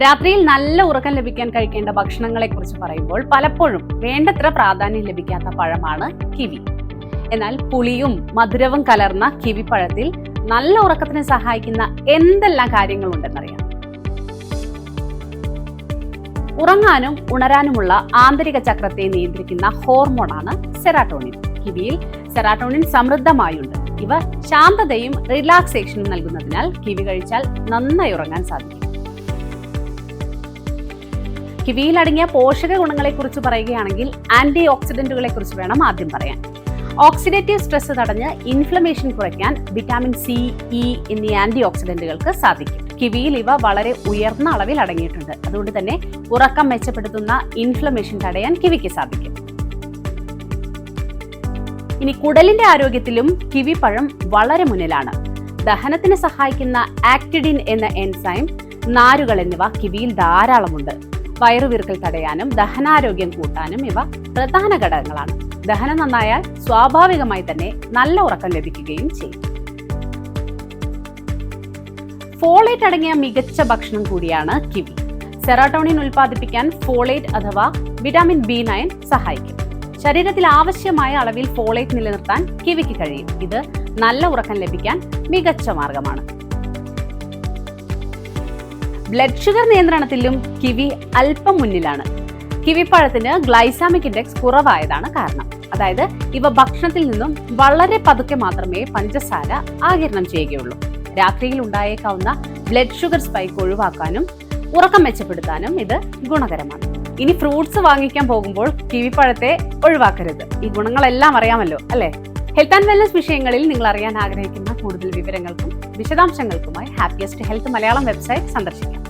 രാത്രിയിൽ നല്ല ഉറക്കം ലഭിക്കാൻ കഴിക്കേണ്ട ഭക്ഷണങ്ങളെ കുറിച്ച് പറയുമ്പോൾ പലപ്പോഴും വേണ്ടത്ര പ്രാധാന്യം ലഭിക്കാത്ത പഴമാണ് കിവി. എന്നാൽ പുളിയും മധുരവും കലർന്ന കിവി പഴത്തിൽ നല്ല ഉറക്കത്തിന് സഹായിക്കുന്ന എന്തെല്ലാം കാര്യങ്ങളുണ്ടെന്നറിയാം. ഉറങ്ങാനും ഉണരാനുമുള്ള ആന്തരിക ചക്രത്തെ നിയന്ത്രിക്കുന്ന ഹോർമോണാണ് സെറാട്ടോണിൻ. കിവിയിൽ സെറാട്ടോണിൻ സമൃദ്ധമായുണ്ട്. ഇവ ശാന്തതയും റിലാക്സേഷനും നൽകുന്നതിനാൽ കിവി കഴിച്ചാൽ നന്നായി ഉറങ്ങാൻ സാധിക്കും. കിവിയിൽ അടങ്ങിയ പോഷക ഗുണങ്ങളെ കുറിച്ച് പറയുകയാണെങ്കിൽ ആന്റി ഓക്സിഡന്റുകളെ കുറിച്ച് വേണം ആദ്യം പറയാൻ. ഓക്സിഡേറ്റീവ് സ്ട്രെസ് തടഞ്ഞ് ഇൻഫ്ലമേഷൻ കുറയ്ക്കാൻ വിറ്റാമിൻ സി ഇ എന്നീ ആന്റി ഓക്സിഡന്റുകൾക്ക് സാധിക്കും. കിവിയിൽ ഇവ വളരെ ഉയർന്ന അളവിൽ അടങ്ങിയിട്ടുണ്ട്. അതുകൊണ്ട് തന്നെ ഉറക്കം മെച്ചപ്പെടുത്തുന്ന ഇൻഫ്ലമേഷൻ തടയാൻ കിവിക്ക് സാധിക്കും. ഇനി കുടലിന്റെ ആരോഗ്യത്തിലും കിവി പഴം വളരെ മുന്നിലാണ്. ദഹനത്തിന് സഹായിക്കുന്ന ആക്ടിഡിൻ എന്ന എൻസൈം നാരുകൾ എന്നിവ കിവിയിൽ ധാരാളമുണ്ട്. വയറുവീർക്കൽ തടയാനും ദഹനാരോഗ്യം കൂട്ടാനും ഇവ പ്രധാന ഘടകങ്ങളാണ്. ദഹനം നന്നായാൽ സ്വാഭാവികമായി തന്നെ നല്ല ഉറക്കം ലഭിക്കുകയും ചെയ്യും. ഫോളേറ്റ് അടങ്ങിയ മികച്ച ഭക്ഷണം കൂടിയാണ് കിവി. സെറാട്ടോണിൻ ഉൽപ്പാദിപ്പിക്കാൻ ഫോളേറ്റ് അഥവാ വിറ്റാമിൻ ബി നയൻ സഹായിക്കും. ശരീരത്തിൽ ആവശ്യമായ അളവിൽ ഫോളേറ്റ് നിലനിർത്താൻ കിവിക്ക് കഴിയും. ഇത് നല്ല ഉറക്കം ലഭിക്കാൻ മികച്ച മാർഗമാണ്. ബ്ലഡ് ഷുഗർ നിയന്ത്രണത്തിലും കിവി അല്പം മുന്നിലാണ്. കിവിപ്പഴത്തിന് ഗ്ലൈസാമിക് ഇൻഡെക്സ് കുറവായതാണ് കാരണം. അതായത് ഇവ ഭക്ഷണത്തിൽ നിന്നും വളരെ പതുക്കെ മാത്രമേ പഞ്ചസാര ആകിരണം ചെയ്യുകയുള്ളൂ. രാത്രിയിൽ ഉണ്ടായേക്കാവുന്ന ബ്ലഡ് ഷുഗർ സ്പൈക്ക് ഒഴിവാക്കാനും ഉറക്കം മെച്ചപ്പെടുത്താനും ഇത് ഗുണകരമാണ്. ഇനി ഫ്രൂട്ട്സ് വാങ്ങിക്കാൻ പോകുമ്പോൾ കിവിപ്പഴത്തെ ഒഴിവാക്കരുത്. ഈ ഗുണങ്ങളെല്ലാം അറിയാമല്ലോ അല്ലേ? ഹെൽത്ത് ആൻഡ് വെൽനസ് വിഷയങ്ങളിൽ നിങ്ങൾ അറിയാൻ ആഗ്രഹിക്കുന്ന കൂടുതൽ വിവരങ്ങൾക്കും വിശദാംശങ്ങൾക്കുമായി ഹാപ്പിയസ്റ്റ് ഹെൽത്ത് മലയാളം വെബ്സൈറ്റ് സന്ദർശിക്കാം.